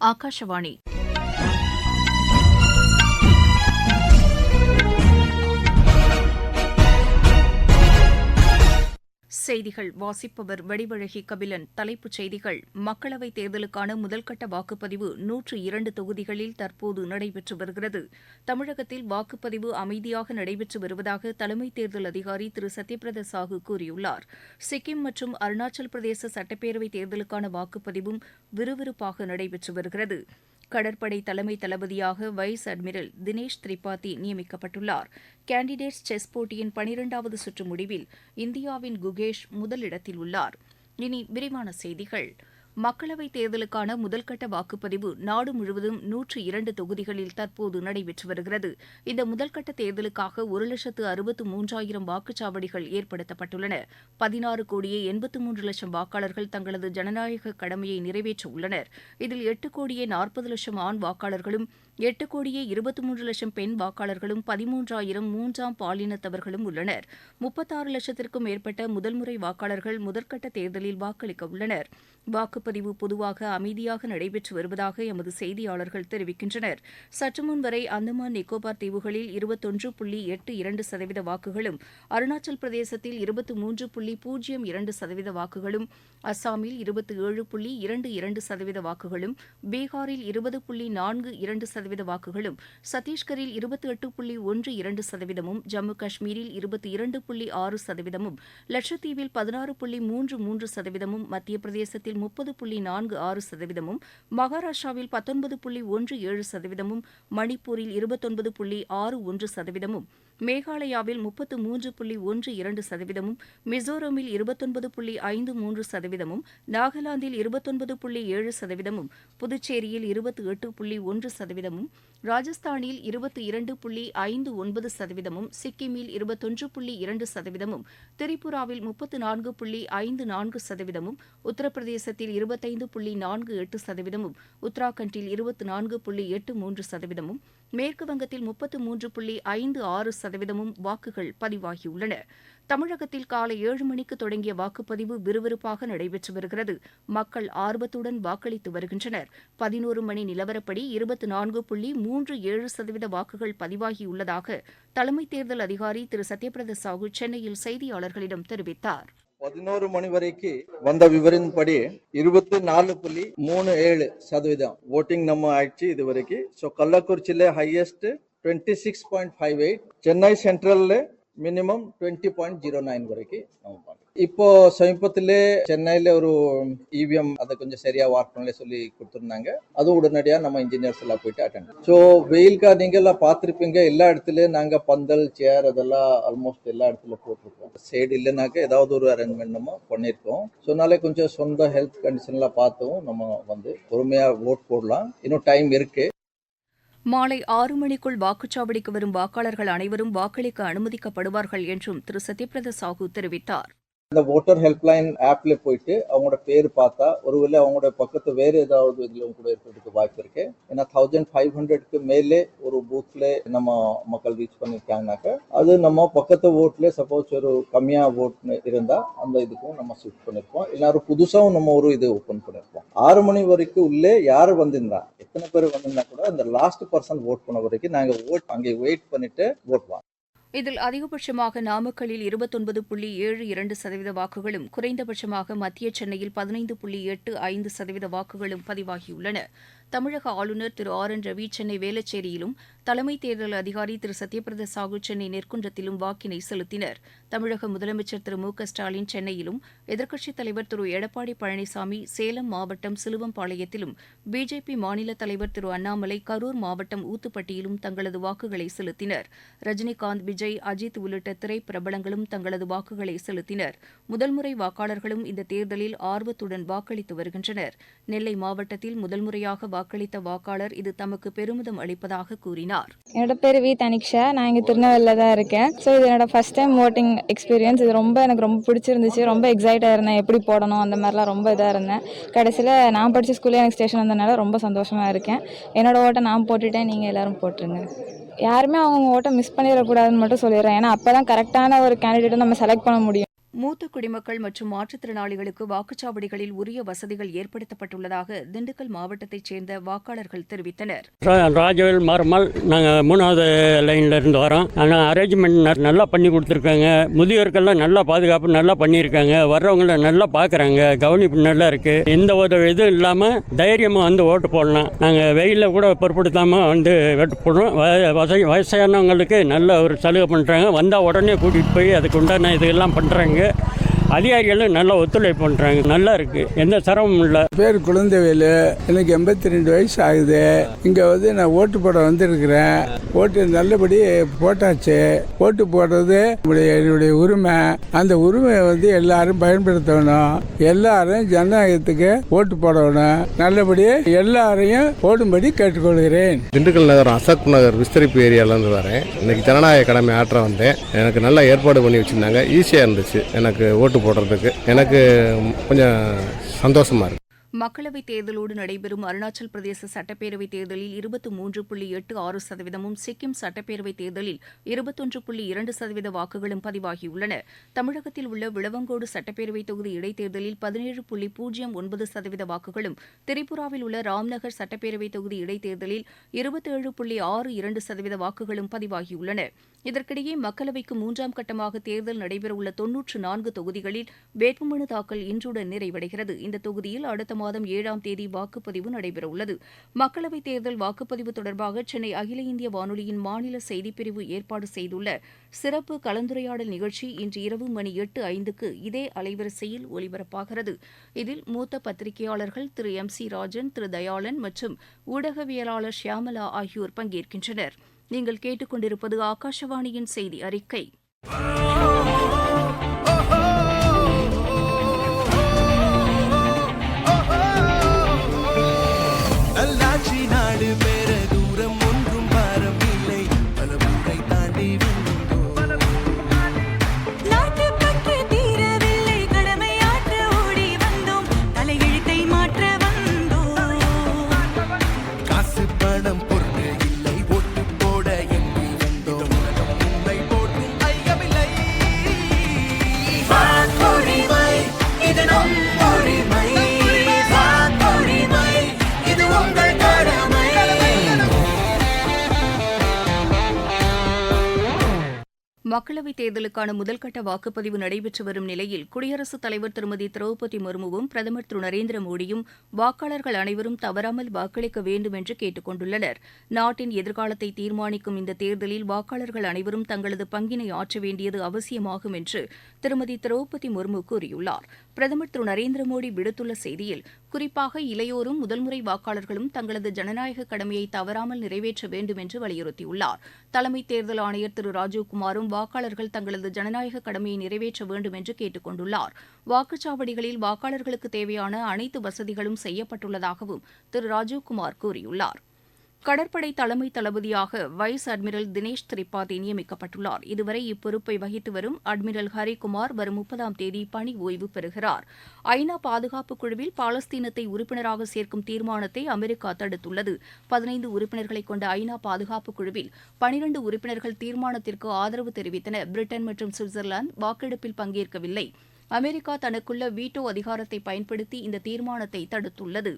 ஆகாஷவாணி செய்திகள் வாசிப்பவர் வடிவழகி கபிலன். தலைப்புச் செய்திகள். மக்களவைத் தேர்தலுக்கான முதல்கட்ட வாக்குப்பதிவு நூற்று இரண்டு தொகுதிகளில் தற்போது நடைபெற்று வருகிறது. தமிழகத்தில் வாக்குப்பதிவு அமைதியாக நடைபெற்று வருவதாக தலைமை தேர்தல் அதிகாரி திரு. சத்யபிரத சாஹூ கூறியுள்ளார். சிக்கிம் மற்றும் அருணாச்சல் பிரதேச சட்டப்பேரவைத் தேர்தலுக்கான வாக்குப்பதிவும் விறுவிறுப்பாக நடைபெற்று வருகிறது. கடற்படை தலைமை தளபதியாக வைஸ் அட்மிரல் தினேஷ் திரிபாதி நியமிக்கப்பட்டுள்ளார். கேண்டிடேட்ஸ் செஸ் போட்டியின் பனிரெண்டாவது சுற்று முடிவில் இந்தியாவின் குகேஷ் முதலிடத்தில் உள்ளார். இனி விரிவான செய்திகள். மக்களவைத் தேர்தலுக்கான முதல்கட்ட வாக்குப்பதிவு நாடு முழுவதும் நூற்று இரண்டு தொகுதிகளில் தற்போது நடைபெற்று வருகிறது. இந்த முதல்கட்ட தேர்தலுக்காக ஒரு லட்சத்து அறுபத்து மூன்றாயிரம் வாக்குச்சாவடிகள் ஏற்படுத்தப்பட்டுள்ளன. பதினாறு கோடியே எண்பத்து மூன்று லட்சம் வாக்காளர்கள் தங்களது ஜனநாயக கடமையை நிறைவேற்ற உள்ளனர். இதில் எட்டு கோடியே நாற்பது லட்சம் ஆண் வாக்காளர்களும் எட்டு கோடியே இருபத்தி மூன்று லட்சம் பெண் வாக்காளர்களும் பதிமூன்றாயிரம் மூன்றாம் பாலினத்தவர்களும் உள்ளனர். முப்பத்தாறு லட்சத்திற்கும் மேற்பட்ட முதல்முறை வாக்காளர்கள் முதற்கட்ட தேர்தலில் வாக்களிக்க உள்ளனர். வாக்குப்பதிவு வாக்குப்பதிவு பொதுவாக அமைதியாக நடைபெற்று வருவதாக எமது செய்தியாளர்கள் தெரிவிக்கின்றனர். சற்றுமுன் வரை அந்தமான் நிக்கோபார் தீவுகளில் இருபத்தொன்று புள்ளி எட்டு இரண்டு சதவீத வாக்குகளும் அருணாச்சல் பிரதேசத்தில் இருபத்து மூன்று புள்ளி பூஜ்ஜியம் இரண்டு சதவீத வாக்குகளும் அஸ்ஸாமில் இருபத்தி ஏழு புள்ளி இரண்டு இரண்டு சதவீத வாக்குகளும் பீகாரில் இருபது புள்ளி நான்கு இரண்டு சதவீத வாக்குகளும் சத்தீஸ்கரில் இருபத்தி எட்டு புள்ளி ஒன்று இரண்டு சதவீதமும் ஜம்மு காஷ்மீரில் இருபத்தி இரண்டு புள்ளி ஆறு சதவீதமும் லட்சத்தீவில் பதினாறு புள்ளி மூன்று மூன்று சதவீதமும் மத்திய பிரதேசத்தில் முப்பது புள்ளி நான்கு ஆறு சதவீதமும் மகாராஷ்டிராவில் பத்தொன்பது புள்ளி ஒன்று ஏழு சதவீதமும் மணிப்பூரில் இருபத்தொன்பது புள்ளி ஆறு ஒன்று சதவீதமும் மேகாலயாவில் முப்பத்து மூன்று புள்ளி ஒன்று இரண்டு சதவீதமும் மிசோரமில் இருபத்தொன்பது புள்ளி ஐந்து மூன்று சதவீதமும் நாகாலாந்தில் இருபத்தொன்பது புள்ளி ஏழு சதவீதமும் புதுச்சேரியில் இருபத்தி எட்டு புள்ளி ஒன்று சதவீதமும் ராஜஸ்தானில் இருபத்தி இரண்டு புள்ளி ஐந்து ஒன்பது சதவீதமும் சிக்கிமில் இருபத்தொன்று புள்ளி இரண்டு சதவீதமும் திரிபுராவில் முப்பத்து நான்கு புள்ளி ஐந்து நான்கு சதவீதமும் உத்தரப்பிரதேசத்தில் இருபத்தைந்து புள்ளி நான்கு எட்டு சதவீதமும் உத்தராகண்டில் இருபத்தி நான்கு புள்ளி எட்டு மூன்று சதவீதமும் மேற்குவங்கத்தில் முப்பத்து மூன்று புள்ளி ஐந்து ஆறு சதவீதமும் வாக்குகள் பதிவாகியுள்ளன. தமிழகத்தில் காலை ஏழு மணிக்கு தொடங்கிய வாக்குப்பதிவு விறுவிறுப்பாக நடைபெற்று வருகிறது. மக்கள் ஆர்வத்துடன் வாக்களித்து வருகின்றனர். பதினோரு மணி நிலவரப்படி இருபத்தி நான்கு புள்ளி மூன்று ஏழு சதவீத வாக்குகள் பதிவாகியுள்ளதாக தலைமை தேர்தல் அதிகாரி திரு. சத்யபிரத சாஹூ சென்னையில் செய்தியாளர்களிடம் தெரிவித்தார். பதினோரு மணி வரைக்கு வந்த விவரின்படி இருபத்தி நாலு புள்ளி மூணு ஏழு சதவீதம் ஓட்டிங் நம்ம ஆயிடுச்சு இது வரைக்கும் ஸோ கள்ளக்குறிச்சியில highest twenty six point five eight Chennai சென்ட்ரல்ல minimum twenty point zero nine வரைக்கும் நம்ம பண்ணோம். இப்போ சமீபத்திலே சென்னையில ஒரு இவிஎம் அதை கொஞ்சம் சரியா ஒர்க் பண்ணல சொல்லி கொடுத்துருந்தாங்க. அதுவும் உடனடியா நம்ம இன்ஜினியர்ஸ் எல்லாம் போயிட்டு அட்டன் ஸோ வெயில்கா நீங்க எல்லாம் பார்த்துருப்பீங்க எல்லா இடத்துலயும் நாங்க பந்தல் சேர் அதெல்லாம் ஆல்மோஸ்ட் எல்லா இடத்துல போட்டிருக்கோம். சைடு இல்லைனாக்க ஏதாவது ஒரு அரேஞ்ச்மெண்ட் நம்ம பண்ணியிருக்கோம். ஸோ கொஞ்சம் சொந்த ஹெல்த் கண்டிஷன்லாம் பார்த்தும் நம்ம வந்து பொறுமையா ஓட் போடலாம். இன்னும் டைம் இருக்கு. மாலை ஆறு மணிக்குள் வாக்குச்சாவடிக்கு வரும் வாக்காளர்கள் அனைவரும் வாக்களிக்க அனுமதிக்கப்படுவார்கள் என்றும் திரு. சத்யபிரத சாஹூ தெரிவித்தார். இந்த ஓட்டர் ஹெல்ப்லைன் ஆப்ல போயிட்டு அவங்களோட பேர் பார்த்தா ஒருவேளை அவங்களோட பக்கத்து வேற ஏதாவது இதுலயும் கூட இருக்கிறதுக்கு வாய்ப்பு இருக்கு. ஏன்னா தௌசண்ட் ஃபைவ் ஹண்ட்ரட்க்கு மேலே ஒரு பூத்ல நம்ம மக்கள் ரீச் பண்ணிருக்காங்கனாக்க அது நம்ம பக்கத்து ஓட்ல சப்போஸ் ஒரு கம்மியா ஓட் இருந்தா அந்த இதுக்கும் நம்ம ஷிஃப்ட் பண்ணிருப்போம். எல்லாரும் புதுசாவும் நம்ம ஒரு இது ஓப்பன் பண்ணிருப்போம். ஆறு மணி வரைக்கும் உள்ளே யார் வந்திருந்தா எத்தனை பேர் வந்திருந்தா கூட அந்த லாஸ்ட் பர்சன் ஓட் பண்ண வரைக்கும் நாங்க ஓட் அங்கே வெயிட் பண்ணிட்டு ஓட் வாங்க இதில் அதிகபட்சமாக நாமக்கல்லில் இருபத்தொன்பது புள்ளி ஏழு இரண்டு சதவீத வாக்குகளும் குறைந்தபட்சமாக மத்திய சென்னையில் பதினைந்து புள்ளி எட்டு ஐந்து சதவீத வாக்குகளும் பதிவாகியுள்ளன. தமிழக ஆளுநர் திரு ஆர் என் ரவி சென்னை வேளச்சேரியிலும் தலைமை தேர்தல் அதிகாரி திரு சத்யபிரத சாஹூ சென்னை நெற்குன்றத்திலும் வாக்கினை செலுத்தினர். தமிழக முதலமைச்சர் திரு மு க ஸ்டாலின் சென்னையிலும் எதிர்க்கட்சித் தலைவர் திரு எடப்பாடி பழனிசாமி சேலம் மாவட்டம் சிலுவம்பாளையத்திலும் பிஜேபி மாநில தலைவர் திரு அண்ணாமலை கரூர் மாவட்டம் ஊத்துப்பட்டியிலும் தங்களது வாக்குகளை செலுத்தினர். ரஜினிகாந்த் விஜய் அஜித் உள்ளிட்ட திரைப்பிரபலங்களும் தங்களது வாக்குகளை செலுத்தினர். முதல்முறை வாக்காளர்களும் இந்த தேர்தலில் ஆர்வத்துடன் வாக்களித்து வருகின்றனர். நெல்லை மாவட்டத்தில் முதல் முறையாக வாக்களித்த வாக்காளர் இது தமக்கு பெருமிதம் அளிப்பதாக கூறினார். என்னோட பேர் வி தனிக்ஷா. நான் இங்கே திருநெல்வேலியில் தான் இருக்கேன். ஸோ இது என்னோட ஃபஸ்ட் டைம் ஓட்டிங் எக்ஸ்பீரியன்ஸ் இது ரொம்ப எனக்கு ரொம்ப பிடிச்சிருந்துச்சு. ரொம்ப எக்ஸைட்டாக இருந்தேன். எப்படி போடணும் அந்த மாதிரிலாம் ரொம்ப இதாக இருந்தேன். கடைசியில் நான் படித்த ஸ்கூல்லே எனக்கு ஸ்டேஷன் வந்தனால ரொம்ப சந்தோஷமாக இருக்கேன். என்னோட ஓட்டை நான் போட்டுட்டேன். நீங்கள் எல்லாரும் போட்டுருங்க. யாருமே அவங்க ஓட்டை மிஸ் பண்ணிடக்கூடாதுன்னு மட்டும் சொல்லிடுறேன். ஏன்னா அப்போ தான் கரெக்டான ஒரு கேண்டிடேட்டை நம்ம செலக்ட் பண்ண முடியும். மூத்த குடிமக்கள் மற்றும் மாற்றுத்திறனாளிகளுக்கு வாக்குச்சாவடிகளில் உரிய வசதிகள் ஏற்படுத்தப்பட்டுள்ளதாக திண்டுக்கல் மாவட்டத்தைச் சேர்ந்த வாக்காளர்கள் தெரிவித்தனர். ரா- ராஜவேல் மாறுமால் நாங்கள் மூணாவது லைனில் இருந்து வரோம். ஆனால் அரேஞ்ச்மெண்ட் நல்லா பண்ணி கொடுத்துருக்காங்க. முதியோருக்கெல்லாம் நல்லா பாதுகாப்பு நல்லா பண்ணியிருக்காங்க. வர்றவங்கள நல்லா பார்க்குறாங்க கவனிப்பு நல்லா இருக்குது எந்த ஒரு இதுவும் இல்லாமல் தைரியமாக வந்து ஓட்டு போடலாம். நாங்கள் வெயிலில் கூட பொருட்படுத்தாமல் வந்து ஓட்டு போடுறோம். வ- வசதி வயசானவங்களுக்கு நல்ல ஒரு சலுகை பண்ணுறாங்க வந்தால் உடனே கூட்டிகிட்டு போய் அதுக்கு உண்டான இதெல்லாம் பண்ணுறாங்க பண்ணியிருக்காங்க அதிகாரிகளும் நல்லா ஒத்துழைப்பு பண்ணுறாங்க நல்லா இருக்குது எந்த சிரமமும் இல்லை. பேர் குழந்தைவேலு. எனக்கு எண்பத்தி ரெண்டு வயசு ஆகுது. இங்கே வந்து நான் ஓட்டு போட வந்திருக்கிறேன். ஓட்டு நல்லபடி போட்டாச்சு. ஓட்டு போடுறது என்னுடைய உரிமை. அந்த உரிமையை வந்து எல்லாரும் பயன்படுத்தணும். எல்லாரும் ஜனநாயகத்துக்கு ஓட்டு போடணும். நல்லபடி எல்லாரையும் ஓடும்படி கேட்டுக்கொள்கிறேன். திண்டுக்கல் நகரம் அசோக் நகர் விஸ்தரிப்பு ஏரியாவிலேருந்து வரேன். இன்னைக்கு ஜனநாயக கடமை ஆற்ற வந்தேன். எனக்கு நல்லா ஏற்பாடு பண்ணி வச்சுருந்தாங்க. ஈஸியாக இருந்துச்சு. எனக்கு ஓட்டு போடுறதுக்கு எனக்கு கொஞ்சம் சந்தோஷமாக இருக்குது மக்களவைத் தேர்தலோடு நடைபெறும் அருணாச்சல் பிரதேச சட்டப்பேரவைத் தேர்தலில் இருபத்து மூன்று புள்ளி எட்டு ஆறு சதவீதமும் சிக்கிம் சட்டப்பேரவைத் தேர்தலில் இருபத்தொன்று புள்ளி இரண்டு சதவீத வாக்குகளும் பதிவாகியுள்ளன. தமிழகத்தில் உள்ள விளவங்கோடு சட்டப்பேரவைத் தொகுதி இடைத்தேர்தலில் பதினேழு புள்ளி பூஜ்ஜியம் ஒன்பது சதவீத வாக்குகளும் திரிபுராவில் உள்ள ராம்நகர் சட்டப்பேரவைத் தொகுதி இடைத்தேர்தலில் இருபத்தேழு புள்ளி ஆறு இரண்டு சதவீத வாக்குகளும் பதிவாகியுள்ளன. இதற்கிடையே மக்களவைக்கு மூன்றாம் கட்டமாக தேர்தல் நடைபெறவுள்ள தொன்னூற்று நான்கு தொகுதிகளில் வேட்புமனு தாக்கல் இன்றுடன் நிறைவடைகிறது. இந்த தொகுதியில் அடுத்த மாதம் ஏழாம் தேதி வாக்குப்பதிவு நடைபெறவுள்ளது. மக்களவைத் தேர்தல் வாக்குப்பதிவு தொடர்பாக சென்னை அகில இந்திய வானொலியின் மாநில செய்திப்பிரிவு ஏற்பாடு செய்துள்ள சிறப்பு கலந்துரையாடல் நிகழ்ச்சி இன்று இரவு மணி எட்டு ஐந்துக்கு இதே அலைவரிசையில் ஒலிபரப்பாகிறது. இதில் மூத்த பத்திரிகையாளர்கள் திரு எம் சி ராஜன் திரு தயாளன் மற்றும் ஊடகவியலாளர் ஷியாமலா ஆகியோர் பங்கேற்கின்றனர். நீங்கள் கேட்டுக்கொண்டிருப்பது ஆகாஷவாணியின் செய்தி அறிக்கை. மக்களவைத் தேர்தலுக்கான முதல்கட்ட வாக்குப்பதிவு நடைபெற்று வரும் நிலையில் குடியரசுத் தலைவர் திருமதி திரௌபதி முர்முவும் பிரதமர் திரு நரேந்திர மோடியும் வாக்காளர்கள் அனைவரும் தவறாமல் வாக்களிக்க வேண்டும் என்று கேட்டுக் கொண்டுள்ளனர். நாட்டின் எதிர்காலத்தை தீர்மானிக்கும் இந்த தேர்தலில் வாக்காளர்கள் அனைவரும் தங்களது பங்கினை ஆற்ற வேண்டியது அவசியமாகும் என்று திருமதி திரௌபதி முர்மு கூறியுள்ளார். பிரதமர் திரு நரேந்திர மோடி விடுத்துள்ள செய்தியில் குறிப்பாக இளையோரும் முதல்முறை வாக்காளர்களும் தங்களது ஜனநாயக கடமையை தவறாமல் நிறைவேற்ற வேண்டும் என்று வலியுறுத்தியுள்ளார். தலைமை தேர்தல் ஆணையர் திரு. ராஜீவ்குமாரும் வாக்காளர்கள் தங்களது ஜனநாயக கடமையை நிறைவேற்ற வேண்டும் என்று கேட்டுக் கொண்டுள்ளார் வாக்குச்சாவடிகளில் வாக்காளர்களுக்கு தேவையான அனைத்து வசதிகளும் செய்யப்பட்டுள்ளதாகவும் திரு. ராஜீவ்குமார் கூறியுள்ளார். கடற்படை தலைமை தளபதியாக வைஸ் அட்மிரல் தினேஷ் திரிபாதி நியமிக்கப்பட்டுள்ளார். இதுவரை இப்பொறுப்பை வகித்து வரும் அட்மிரல் ஹரிகுமார் வரும் முப்பதாம் தேதி பணி ஓய்வு பெறுகிறார். ஐநா பாதுகாப்பு குழுவில் பாலஸ்தீனத்தை உறுப்பினராக சேர்க்கும் தீர்மானத்தை அமெரிக்கா தடுத்துள்ளது. பதினைந்து உறுப்பினர்களை கொண்ட ஐநா பாதுகாப்பு குழுவில் பனிரண்டு உறுப்பினர்கள் தீர்மானத்திற்கு ஆதரவு தெரிவித்தன பிரிட்டன் மற்றும் சுவிட்சர்லாந்து வாக்கெடுப்பில் பங்கேற்கவில்லை. அமெரிக்கா தனக்குள்ள வீட்டோ அதிகாரத்தை பயன்படுத்தி இந்த தீர்மானத்தை தடுத்துள்ளது.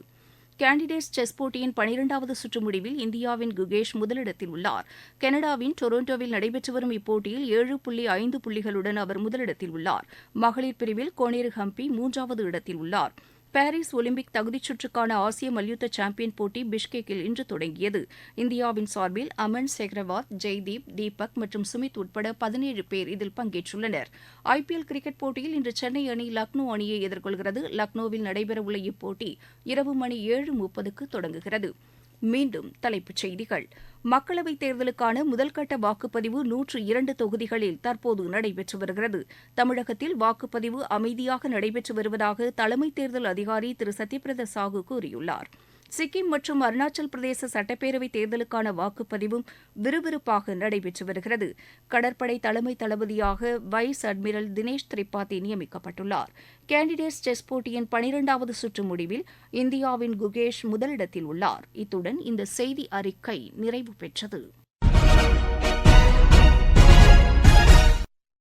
கேண்டிடேட்ஸ் செஸ் போட்டியின் பனிரெண்டாவது சுற்று முடிவில் இந்தியாவின் குகேஷ் முதலிடத்தில் உள்ளார். கனடாவின் டொரண்டோவில் நடைபெற்று வரும் இப்போட்டியில் ஏழு புள்ளி ஐந்து புள்ளிகளுடன் அவர் முதலிடத்தில் உள்ளார். மகளிர் பிரிவில் கோனேரு ஹம்பி மூன்றாவது இடத்தில் உள்ளார். பாரிஸ் ஒலிம்பிக் தகுதிச் சுற்றுக்கான ஆசிய மல்யுத்த சாம்பியன் போட்டி பிஷ்கெக்கில் இன்று தொடங்கியது. இந்தியாவின் சார்பில் அமன் செக்ரவாத் ஜெய்தீப் தீபக் மற்றும் சுமித் உட்பட பதினேழு பேர் இதில் பங்கேற்றுள்ளனர். ஐபிஎல் கிரிக்கெட் போட்டியில் இன்று சென்னை அணி லக்னோ அணியை எதிர்கொள்கிறது. லக்னோவில் நடைபெறவுள்ள இப்போட்டி இரவு மணி ஏழு முப்பதுக்கு தொடங்குகிறது. மீண்டும் தலைப்புச் செய்திகள். மக்களவைத் தேர்தலுக்கான முதல்கட்ட வாக்குப்பதிவு நூற்று இரண்டு தொகுதிகளில் தற்போது நடைபெற்று வருகிறது. தமிழகத்தில் வாக்குப்பதிவு அமைதியாக நடைபெற்று வருவதாக தலைமை தேர்தல் அதிகாரி திரு. சத்யபிரத சாஹூ கூறியுள்ளார். சிக்கிம் மற்றும் அருணாச்சல் பிரதேச சட்டப்பேரவை தேர்தலுக்கான வாக்குப்பதிவும் விறுவிறுப்பாக நடைபெற்று வருகிறது. கடற்படை தலைமை தளபதியாக வைஸ் அட்மிரல் தினேஷ் திரிபாதி நியமிக்கப்பட்டுள்ளார். கேண்டிடேட்ஸ் செஸ் போட்டியின் பனிரெண்டாவது சுற்று முடிவில் இந்தியாவின் குகேஷ் முதலிடத்தில் உள்ளார். இத்துடன் இந்த செய்தி அறிக்கை நிறைவு பெற்றது.